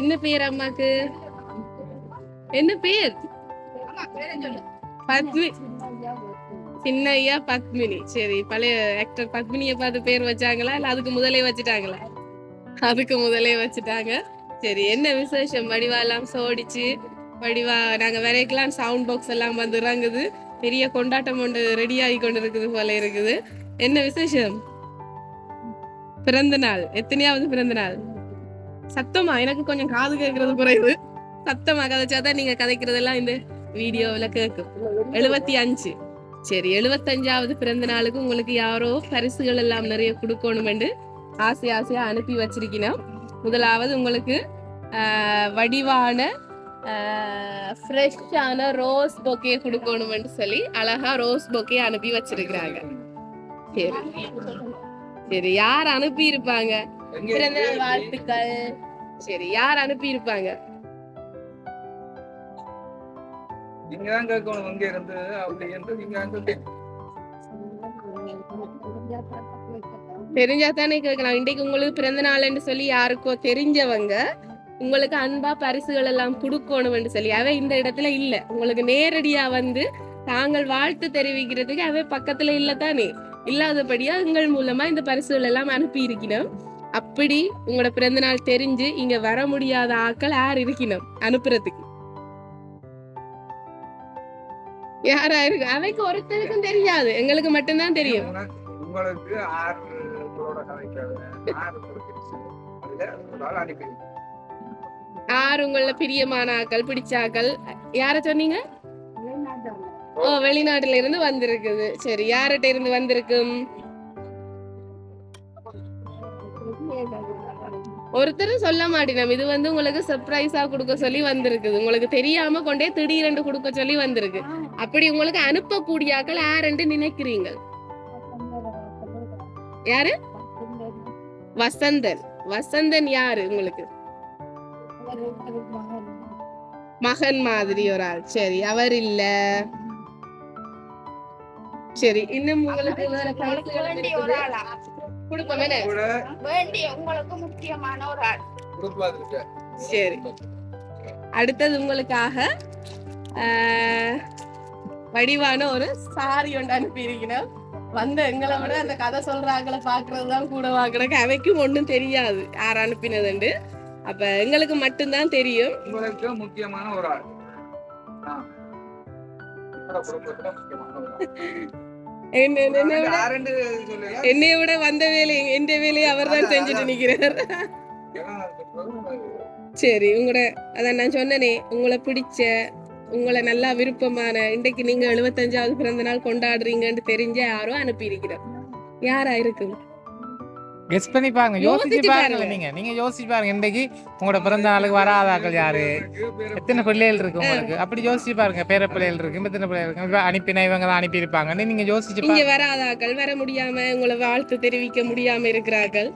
என்ன பேர் அம்மாக்கு? என்ன பேர்? பத்மி. சின்ன ஐயா பத்மினி. சரி பழைய ஆக்டர் பத்மினியை பார்த்து பேர் வச்சாங்களா? இல்ல அதுக்கு முதலே வச்சுட்டாங்களா? அதுக்கு முதலே வச்சுட்டாங்க. சரி என்ன விசேஷம்? வடிவாலாம் சோடிச்சு வடிவா நாங்க வரைக்கலாம் சவுண்ட் பாக்ஸ் எல்லாம் வந்து இறங்குது. பெரிய கொண்டாட்டம் ஒன்று ரெடி ஆகி கொண்டு இருக்குது போல இருக்குது. என்ன விசேஷம்? பிறந்த நாள். எத்தனையாவது பிறந்த நாள்? சத்தமா? எனக்கு கொஞ்சம் காது கேட்கறது குறைவு. சத்தமா கதைச்சாதான் நீங்க கதைக்கிறதெல்லாம் இந்த வீடியோவில கேட்கும் எழுபத்தி அஞ்சு. சரி எழுபத்தஞ்சாவது பிறந்த நாளுக்கு உங்களுக்கு யாரோ பரிசுகள் எல்லாம் நிறைய கொடுக்கணுமெண்டு ஆசை ஆசையா அனுப்பி வச்சிருக்கணும் முதலாவது உங்களுக்கு ஆஹ், வடிவான ஃப்ரெஷ்ஷான ரோஸ் பொக்கே கொடுக்கணுமென்று சொல்லி அழகா ரோஸ் பொக்கே அனுப்பி வச்சிருக்கிறாங்க. சரி. சரி யார் அனுப்பி இருப்பாங்க பிறந்த நாள் வாழ்த்துக்கள். சரி யார் அனுப்பி இருப்பாங்க நீங்க தான் கேட்கணும் இங்க இருந்து அப்படி என்று நீங்க தெரிஞ்சா தானே கேட்கலாம். இன்றைக்கு உங்களுக்கு பிறந்த நாள்னு சொல்லி யாருக்கோ தெரிஞ்சவங்க உங்களுக்கு அன்பா பரிசுகள் எல்லாம் கொடுக்கணும்னு சொல்லி அவ இந்த இடத்துல இல்ல. உங்களுக்கு நேரடியா வந்து தாங்கள் வாழ்த்து தெரிவிக்கிறதுக்கு அவ பக்கத்துல இல்ல தானே. இல்லாதபடியா உங்கள் மூலமா இந்த பரிசுகள் எல்லாம் அனுப்பி இருக்கணும். அப்படி உங்களோட பிறந்த நாள் தெரிஞ்சு இங்க வர முடியாத ஆட்கள் யார் இருக்கணும்? அனுப்புறதுக்கு. யாரா இருக்கு அவைக்கு ஒருத்தருக்கும் தெரியாது. எங்களுக்கு மட்டும்தான் தெரியும். உங்களுக்கு ஆறு உங்கள பிரியமான ஆக்கள் பிடிச்ச ஆக்கள் யார சொன்னீங்க? ஓ வெளிநாட்டுல இருந்து வந்திருக்குது. சரி யார்கிட்ட இருந்து வந்திருக்கும்? ஒருத்தரும் சொல்ல மாட்டேன். இது வந்து உங்களுக்கு சர்ப்ரைஸா கொடுக்க சொல்லி வந்திருக்குது. உங்களுக்கு தெரியாம கொண்டே திடீரென்று கொடுக்க சொல்லி வந்திருக்கு. அப்படி உங்களுக்கு அனுப்பக்கூடிய ஆக்கள் யாருன்னு நினைக்கிறீங்க யாரு? வசந்தன். வசந்தன் யாரு உங்களுக்கு? மகன் மாதிரி ஒரு ஆள். சரி அவர் இல்ல. சரி இன்னும் உங்களுக்கு வேற வேண்டிய ஒரு. ஆளா கொடுப்போம் என்ன? வேண்டிய உங்களுக்கு முக்கியமான ஒரு ஆள் சரி. அடுத்தது உங்களுக்காக ஆஹ், வடிவான ஒரு சாரி ஒன்று அனுப்பியிருக்கணும் வந்த எங்களை விட அந்த கதை சொல்ற ஆக்களை பாக்குறது தான் கூட வாக்குறக்கு அவைக்கும் ஒன்றும் தெரியாது யார் அனுப்பினதுண்டு அப்ப எங்களுக்கு மட்டும்தான் தெரியும். உங்களுக்கு முக்கியமான ஒரு ஆள் என்ன- விட. என்னைய வந்த வேலை எந்த வேலையை அவர் தான் செஞ்சுட்டு நிக்கிறார். சரி உங்களோட அதான் நான் சொன்னனே உங்களை பிடிச்ச உங்களை நல்லா விருப்பமான இன்றைக்கு நீங்க எழுபத்தஞ்சாவது பிறந்த நாள் கொண்டாடுறீங்கன்னு தெரிஞ்ச யாரோ அனுப்பி இருக்கிறோம் யாரா இருக்கும்? கெஸ் பண்ணி பாருங்க யோசிச்சு பாருங்க. நீங்க. நீங்க யோசிச்சு பாருங்க இன்றைக்கு உங்களோட பிறந்த நாளுக்கு வராதாக்கள் யாரு? எத்தனை பிள்ளைகள் இருக்கு உங்களுக்கு? அப்படி யோசிச்சு பாருங்க பேர பிள்ளைகள் இருக்கு எத்தனை பிள்ளைகள் இருக்கு அனுப்பின இவங்க தான் அனுப்பி இருப்பாங்கன்னு நீங்க யோசிச்சு பாருங்க. வராதாக்கள் வர முடியாம உங்களை வாழ்த்து தெரிவிக்க முடியாம இருக்கிறார்கள்.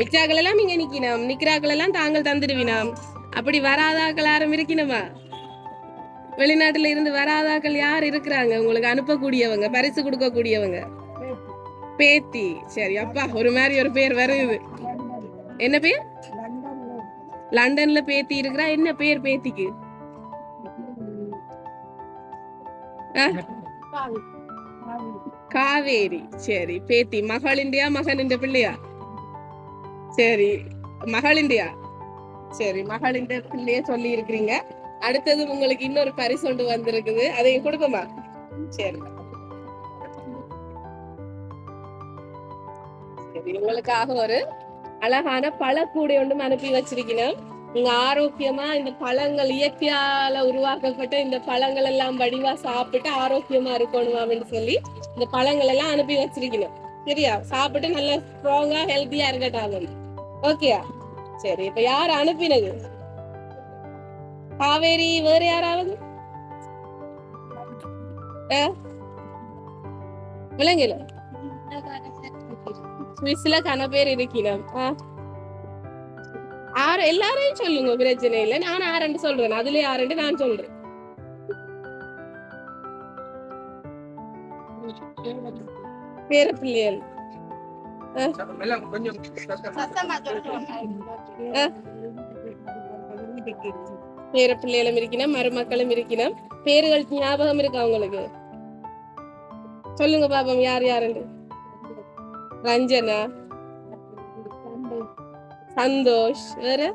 மிச்சாக்கள் எல்லாம் இங்க நிக்கணும் நிக்கிறாக்கள் எல்லாம் தாங்கள் தந்துடுவினாம். அப்படி வராதாக்கள் யாரும் இருக்கணுமா வெளிநாட்டுல இருந்து வராதாக்கள் யார் இருக்கிறாங்க? உங்களுக்கு அனுப்பக்கூடியவங்க பரிசு கொடுக்கக்கூடியவங்க. பேத்தி. சரி அப்பா ஒரு மாதிரி ஒரு பேர் வருது என்ன பேர்? லண்டன்ல பேத்தி இருக்கிறா. என்ன பேர் பேத்திக்கு? காவேரி. சரி பேத்தி. மகள் இந்தியா மகன் இந்த பிள்ளையா? சரி மகள் இந்தியா? சரி மகளிண்ட பிள்ளைய சொல்லி இருக்கிறீங்க அடுத்தது உங்களுக்கு இன்னொரு பரிசு ஒன்று வந்திருக்குது. அதை கொடுப்போமா? சரி. உங்களுக்காக ஒரு அழகான பழக்கூடை ஒன்றும் அனுப்பி வச்சிருக்கணும் நீங்க ஆரோக்கியமா இந்த பழங்கள் இயற்கையால உருவாக்கப்பட்ட இந்த பழங்கள் எல்லாம் வடிவா சாப்பிட்டு ஆரோக்கியமா இருக்கணும் அப்படின்னு சொல்லி இந்த பழங்கள் எல்லாம் அனுப்பி வச்சிருக்கணும் சரியா? சாப்பிட்டு நல்லா ஸ்ட்ராங்கா ஹெல்த்தியா இருக்கட்டும். ஓகேயா சரி இப்ப யார் அனுப்பினது? காவேரி வேற யாராவது? ஆ? சுவிஸ்ல கன பேர் இருக்கிறோம் ஆ. ஆறு எல்லாரையும் சொல்லுங்க பிரச்சனை இல்லை. நான் ஆரண்டு சொல்றேன். அதுல ஆரண்டு நான் சொல்றேன். பேர பிள்ளைகள். பேர பிள்ளைகளும் இருக்கணும் மருமக்களும் இருக்கணும் பேர்கள் ஞாபகம் இருக்கா உங்களுக்கு? சொல்லுங்க பாபம் யார் யாருன்னு. ரஞ்சனா? சந்தோஷ். வேற?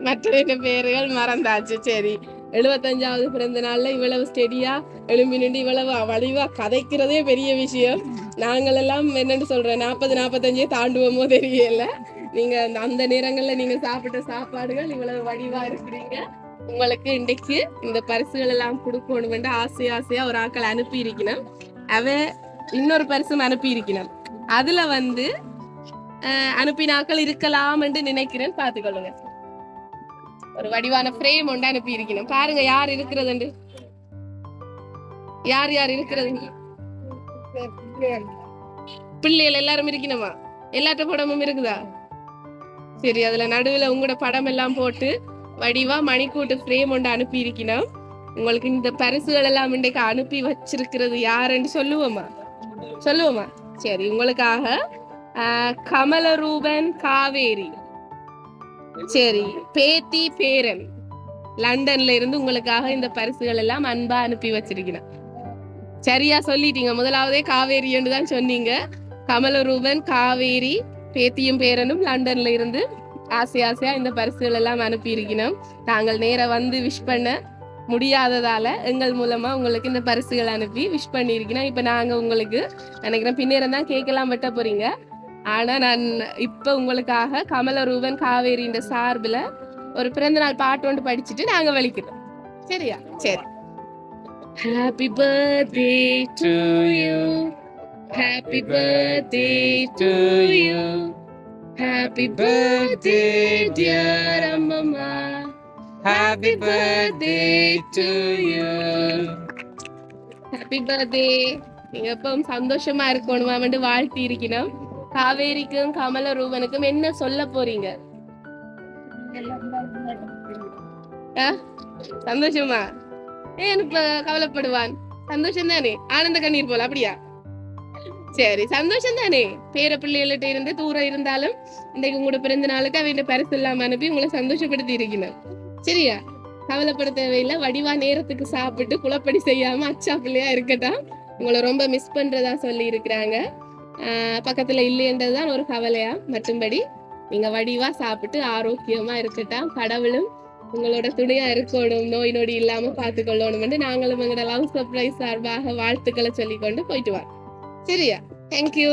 மற்ற ரெண்டு பேர்கள் மறந்தாச்சு. சரி. எழுபத்தஞ்சாவது பிறந்த நாள்ல இவ்வளவு ஸ்டெடியா எழும்பி நின்று இவ்வளவு வலிவா கதைக்கிறதே பெரிய விஷயம். நாங்கள் எல்லாம் என்னன்னு சொல்றேன் நாற்பது நாற்பத்தஞ்சே தாண்டுவோமோ தெரியல. நீங்க அந்த- அந்த நேரங்கள்ல நீங்க சாப்பிட்ட சாப்பாடுகள் இவ்வளவு வடிவா இருக்கிறீங்க. உங்களுக்கு இன்றைக்கு இந்த பரிசுகள் எல்லாம் கொடுக்கணும்னு ஆசை ஆசையா ஒரு ஆட்கள் அனுப்பி இருக்கணும் அவ இன்னொரு பரிசும் அனுப்பி இருக்கணும் அதுல வந்து அஹ், அனுப்பின ஆட்கள் இருக்கலாம் என்று நினைக்கிறேன். பார்த்துக்கொள்ளுங்க. ஒரு வடிவான ஃப்ரேம் ஒன்று அனுப்பி இருக்கணும் பாருங்க யார் இருக்கிறது யார் யார் இருக்கிறது பிள்ளைகள் எல்லாரும் இருக்கணுமா? எல்லாத்த படமும் இருக்குதா? சரி அதுல நடுவுல உங்களோட படம் எல்லாம் போட்டு வடிவா மணிக்கூட்டு ஃப்ரேம் ஒன்று அனுப்பி உங்களுக்கு இந்த பரிசுகள் எல்லாம் இன்றைக்கு அனுப்பி வச்சிருக்கிறது யாருன்னு சொல்லுவோமா? சொல்லுவோமா? சரி உங்களுக்காக ஆஹ், கமலரூபன் காவேரி. சரி பேத்தி பேரன். லண்டன்ல இருந்து உங்களுக்காக இந்த பரிசுகள் எல்லாம் அன்பா அனுப்பி வச்சிருக்கிறேன் சரியா சொல்லிட்டீங்க. முதலாவதே காவேரி என்று தான் சொன்னீங்க. கமலரூபன் காவேரி பேத்தியும் பேரனும் லண்டன்ல இருந்து ஆசை ஆசையா இந்த பரிசுகள் எல்லாம் அனுப்பியிருக்கணும். நாங்கள் நேராக வந்து விஷ் பண்ண முடியாததால எங்கள் மூலமா உங்களுக்கு இந்த பரிசுகள் அனுப்பி விஷ் பண்ணியிருக்கணும். இப்ப நாங்க உங்களுக்கு நினைக்கிறேன் பின்னேரம் தான் கேட்கலாம் வெட்ட போறீங்க. ஆனா நான் இப்ப உங்களுக்காக கமலரூபன் காவேரின்ற சார்பில் ஒரு பிறந்தநாள் பாட்டு ஒன்று படிச்சுட்டு நாங்க வலிக்கிறோம் சரியா? சரி. Happy birthday to you happy birthday to you happy birthday, dear Ammamma Happy birthday to you. Happy birthday நீங்க எப்பவும் சந்தோஷமா இருக்கணும்? வந்து வாழ்த்தி இருக்கணும். காவேரிக்கும் கமல ரூபனுக்கும் என்ன சொல்ல போறீங்க? சந்தோஷமா? ஏன் இப்ப கவலைப்படுவான்? சந்தோஷம் தானே ஆனந்த கண்ணீர் போல அப்படியா? சரி சந்தோஷம் தானே பேர பிள்ளைகள்கிட்ட இருந்து தூரம் இருந்தாலும் இன்றைக்கு உங்களோட பிறந்த நாளுக்கு அவங்க பரிசு இல்லாம அனுப்பி உங்களை சந்தோஷப்படுத்தி இருக்கணும் சரியா? கவலைப்பட தேவையில்லை. வடிவா நேரத்துக்கு சாப்பிட்டு குழப்படி செய்யாம அச்சா பிள்ளையா இருக்கட்டும். உங்களை ரொம்ப மிஸ் பண்றதா சொல்லி இருக்கிறாங்க. ஆஹ் பக்கத்துல இல்லைன்றதுதான் ஒரு கவலையா? மற்றும்படி நீங்க வடிவா சாப்பிட்டு ஆரோக்கியமா இருக்கட்டும். கடவுளும் உங்களோட துணையா இருக்கணும். நோய் நொடி இல்லாம பார்த்துக்கொள்ளணும் நாங்களும் எங்களோட லவ் சர்ப்ரைஸ் சார்பாக வாழ்த்துக்களை சொல்லிக்கொண்டு போயிட்டு வரோம். சரியா தேங்க்யூ